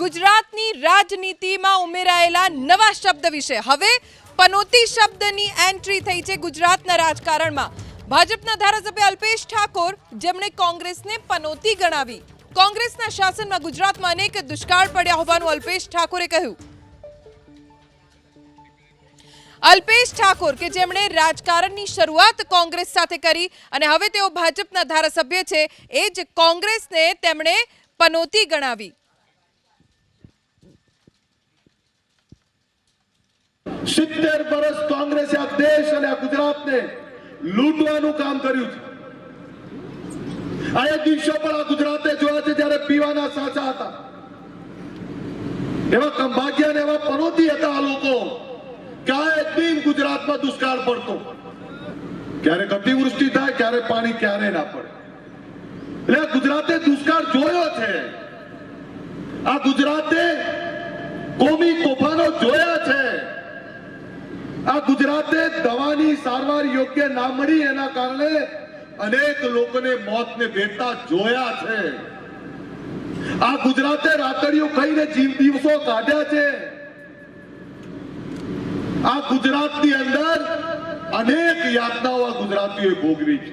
ગુજરાતની રાજનીતિમાં ઉમેરાયેલા નવા શબ્દ વિશે. હવે પનોતી શબ્દની એન્ટ્રી થઈ છે ગુજરાતના રાજકારણમાં. ભાજપના ધારાસભ્ય અલ્પેશ ઠાકોર, જેમણે કોંગ્રેસને પનોતી ગણાવી. કોંગ્રેસના શાસનમાં ગુજરાતમાં અનેક દુષ્કાળ પડ્યા હોવાનું અલ્પેશ ઠાકોરે કહ્યું. અલ્પેશ ઠાકોર કે જેમણે રાજકારણની શરૂઆત કોંગ્રેસ સાથે કરી અને હવે તેઓ ભાજપના ધારાસભ્ય છે, એ જ કોંગ્રેસને તેમણે પનોતી ગણાવી. સિત્તેર વર્ષ કોંગ્રેસે આ દેશ અને આ ગુજરાતને લૂંટવાનું કામ કર્યું છે. આ દિવસો પણ આ ગુજરાતે જોયા છે જ્યારે પીવાના સાચા હતા. એવા કંભાગ્યા ને એવા પનોતી હતા આ લોકો ગુજરાતમાં દુષ્કાળ પડતો. ક્યારેક અતિવૃષ્ટિ થાય, ક્યારે પાણી ક્યારે ના પડે. એટલે ગુજરાતે દુષ્કાળ જોયો છે. આ ગુજરાતે કોમી તોફાનો જોયા આ ગુજરાતે દવાની સારવાર યોગ્ય ના મળી એના કારણે અનેક લોકોને મોતને ભેટતા જોયા છે. આ ગુજરાતે રાતડીઓ ખાઈને જીવ દિવસો કાઢ્યા છે. આ ગુજરાતની અંદર અનેક યાતનાઓ આ ગુજરાતીઓએ ભોગવી છે.